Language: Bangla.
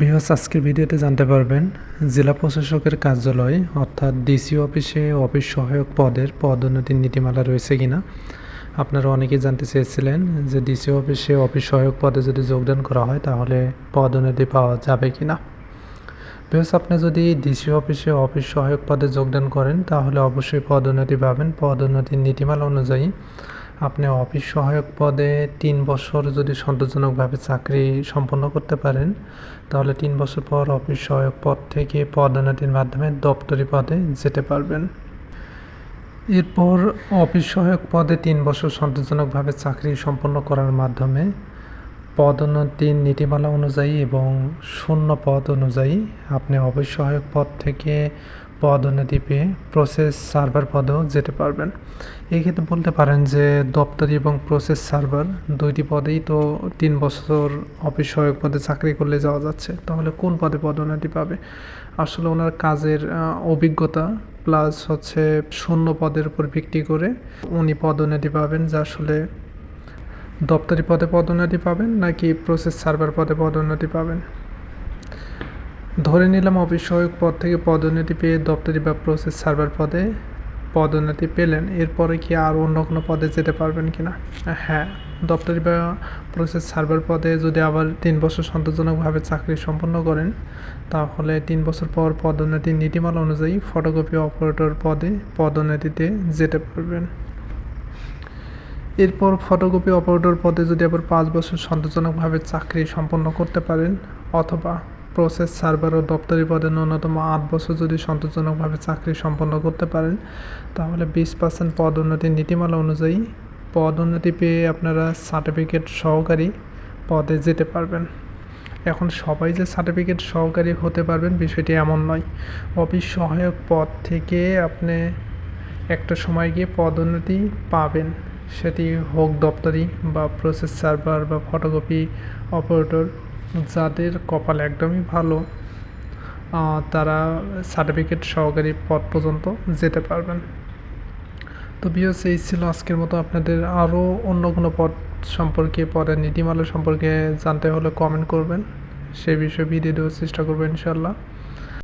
বিহস আজকের ভিডিওতে জানতে পারবেন, জেলা প্রশাসকের কার্যালয় অর্থাৎ ডিসি অফিসে অফিস সহায়ক পদের পদোন্নতির নীতিমালা রয়েছে কিনা। আপনারা অনেকেই জানতে চেয়েছিলেন যে ডিসি অফিসে অফিস সহায়ক পদে যদি যোগদান করা হয় তাহলে পদোন্নতি পাওয়া যাবে কি না বিহস, আপনি যদি ডিসি অফিসে অফিস সহায়ক পদে যোগদান করেন তাহলে অবশ্যই পদোন্নতি পাবেন। পদোন্নতির নীতিমালা অনুযায়ী আপনি অফিস সহায়ক পদে তিন বছর যদি সন্তোষজনকভাবে চাকরি সম্পন্ন করতে পারেন, তাহলে তিন বছর পর অফিস সহায়ক পদ থেকে পদোন্নতির মাধ্যমে দপ্তরি পদে যেতে পারবেন। এরপর অফিস সহায়ক পদে তিন বছর সন্তোষজনকভাবে চাকরি সম্পন্ন করার মাধ্যমে পদোন্নতির নীতিমালা অনুযায়ী এবং শূন্য পদ অনুযায়ী আপনি অফিস সহায়ক পদ থেকে পদোন্নতি পেয়ে প্রসেস সার্ভার পদেও যেতে পারবেন। এই ক্ষেত্রে বলতে পারেন যে দপ্তরি এবং প্রসেস সার্ভার দুইটি পদেই তো তিন বছর অফিস সহায়ক পদে চাকরি করলে যাওয়া যাচ্ছে। তাহলে কোন পদে পদোন্নতি পাবে? আসলে ওনার কাজের অভিজ্ঞতা প্লাস হচ্ছে শূন্য পদের উপর ভিত্তি করে উনি পদোন্নতি পাবেন, যা আসলে দপ্তরি পদে পদোন্নতি পাবেন নাকি প্রসেস সার্ভার পদে পদোন্নতি পাবেন? ধরে নিলাম অফিস সহায়ক পদ থেকে পদোন্নতি পেয়ে দপ্তরি বা প্রসেস সার্ভার পদে পদোন্নতি পেলেন, এরপরে কি আর অন্য কোনো পদে যেতে পারবেন কি না হ্যাঁ দপ্তরি বা প্রসেস সার্ভার পদে যদি আবার তিন বছর সন্তোষজনকভাবে চাকরি সম্পন্ন করেন, তাহলে তিন বছর পর পদোন্নতির নীতিমালা অনুযায়ী ফটোকপি অপারেটর পদে পদোন্নতিতে যেতে পারবেন। এরপর ফটোকপি অপারেটর পদে যদি আবার পাঁচ বছর সন্তোষজনকভাবে চাকরি সম্পন্ন করতে পারেন, অথবা প্রসেস সার্ভার ও দপ্তরি পদে ন্যূনতম আট বছর যদি সন্তোষজনকভাবে চাকরি সম্পন্ন করতে পারেন, তাহলে বিশ পার্সেন্ট পদোন্নতির নীতিমালা অনুযায়ী পদোন্নতি পেয়ে আপনারা সার্টিফিকেট সহকারী পদে যেতে পারবেন। এখন সবাই যে সার্টিফিকেট সহকারী হতে পারবেন বিষয়টি এমন নয়। অফিস সহায়ক পদ থেকে আপনি একটা সময় গিয়ে পদোন্নতি পাবেন। সেটি হোক দপ্তরি বা প্রসেস সার্ভার বা ফটোকপি অপারেটর যাদের কপাল একদমই ভালো তারা সার্টিফিকেট সহকারী পদ পর্যন্ত যেতে পারবেন। তো বিয়স এই ছিল আজকের মতো। আপনাদের আরও অন্য কোনো পদ সম্পর্কে পরে নীতিমালা সম্পর্কে জানতে হলে কমেন্ট করবেন। সে বিষয়ে ভিডিও দেওয়ার চেষ্টা করব ইনশাল্লাহ